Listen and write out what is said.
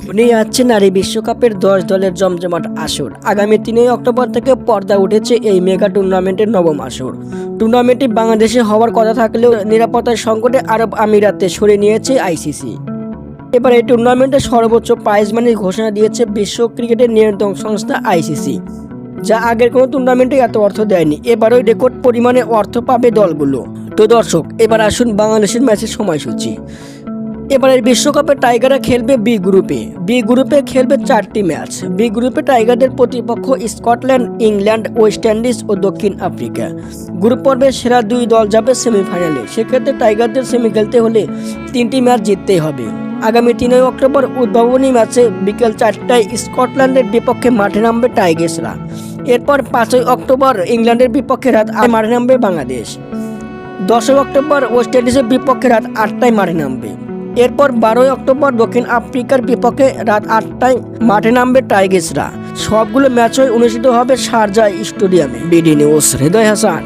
ঘনিয়ে যাচ্ছে নারী বিশ্বকাপের দশ দলের জমজমাট আসর। আগামী তিনই অক্টোবর থেকে পর্দা উঠেছে এই মেগা টুর্নামেন্টের নবম আসর। টুর্নামেন্টটি বাংলাদেশে হওয়ার কথা থাকলেও নিরাপত্তার সংকটে আরব আমিরাতে সরিয়ে নিয়েছে আইসিসি। এবার এই টুর্নামেন্টের সর্বোচ্চ প্রাইজ মানির ঘোষণা দিয়েছে বিশ্ব ক্রিকেটের নিয়ন্ত্রণ সংস্থা আইসিসি, যা আগের কোনো টুর্নামেন্টে এত অর্থ দেয়নি। এবারও রেকর্ড পরিমাণে অর্থ পাবে দলগুলো। তো দর্শক, এবার আসুন বাংলাদেশের ম্যাচের সময়সূচি। এবারের বিশ্বকাপে টাইগাররা খেলবে বি গ্রুপে বি গ্রুপে খেলবে চারটি ম্যাচ। বি গ্রুপে টাইগারদের প্রতিপক্ষ স্কটল্যান্ড, ইংল্যান্ড, ওয়েস্ট ইন্ডিজ ও দক্ষিণ আফ্রিকা। গ্রুপ পর্বে সেরা দুই দল যাবে সেমিফাইনালে। সেক্ষেত্রে টাইগারদের সেমি খেলতে হলে তিনটি ম্যাচ জিততেই হবে। আগামী তিনই অক্টোবর উদ্ভাবনী ম্যাচে বিকেল চারটায় স্কটল্যান্ডের বিপক্ষে মাঠে নামবে টাইগার্সরা। এরপর পাঁচই অক্টোবর ইংল্যান্ডের বিপক্ষে রাত মাঠে নামবে বাংলাদেশ। দশই অক্টোবর ওয়েস্ট ইন্ডিজের বিপক্ষে রাত আটটায় মাঠে নামবে। এরপর বারোই অক্টোবর দক্ষিণ আফ্রিকার বিপক্ষে রাত আটটায় মাঠে নামবে টাইগার্সরা। সবগুলো ম্যাচই অনুষ্ঠিত হবে সারজা স্টেডিয়ামে। BD news, Hridoy Hasan.